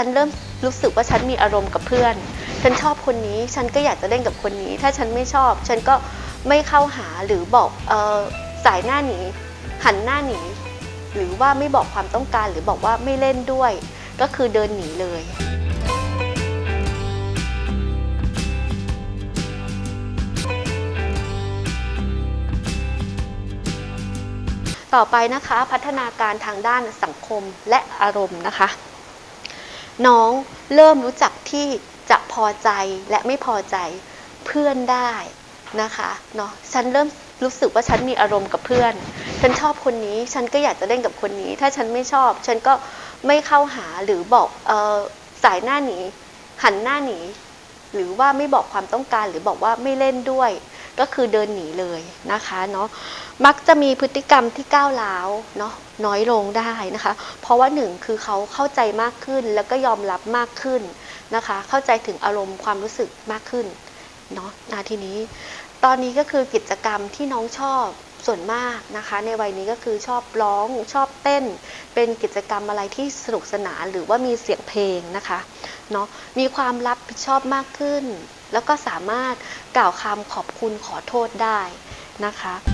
ฉันเริ่มรู้สึกว่าฉันมีอารมณ์กับเพื่อน ฉันชอบคนนี้ ฉันก็อยากจะเล่นกับคนนี้ ถ้าฉันไม่ชอบ ฉันก็ไม่เข้าหาหรือบอกเออสายหน้าหนีหันหน้าหนีหรือว่าไม่บอกความต้องการหรือบอกว่าไม่เล่นด้วย ก็คือเดินหนีเลย ต่อไปนะคะ พัฒนาการทางด้านสังคมและอารมณ์นะคะ น้องเริ่มรู้จักที่จะพอใจและไม่พอใจเพื่อนได้นะคะเนาะฉันเริ่มรู้สึกว่าฉันมีอารมณ์กับเพื่อน ฉันชอบคนนี้ฉันก็อยากจะเล่นกับคนนี้ ถ้าฉันไม่ชอบ ฉันก็ไม่เข้าหาหรือบอกเออสายหน้าหนีหันหน้าหนีหรือว่าไม่บอกความต้องการหรือบอกว่าไม่เล่นด้วย ก็คือเดินหนีเลยนะคะเนาะมักจะมีพฤติกรรมที่ก้าวร้าวเนาะน้อยลงได้นะคะ เพราะว่าหนึ่งคือเขาเข้าใจมากขึ้นแล้วก็ยอมรับมากขึ้นนะคะ เข้าใจถึงอารมณ์ความรู้สึกมากขึ้นเนาะนาทีนี้ ตอนนี้ก็คือกิจกรรมที่น้องชอบส่วนมากนะคะ ในวัยนี้ก็คือชอบร้องชอบเต้น เป็นกิจกรรมอะไรที่สนุกสนานหรือว่ามีเสียงเพลงนะคะ เนาะมีความรับผิดชอบมากขึ้น แล้วก็สามารถกล่าวคำขอบคุณขอโทษได้นะคะ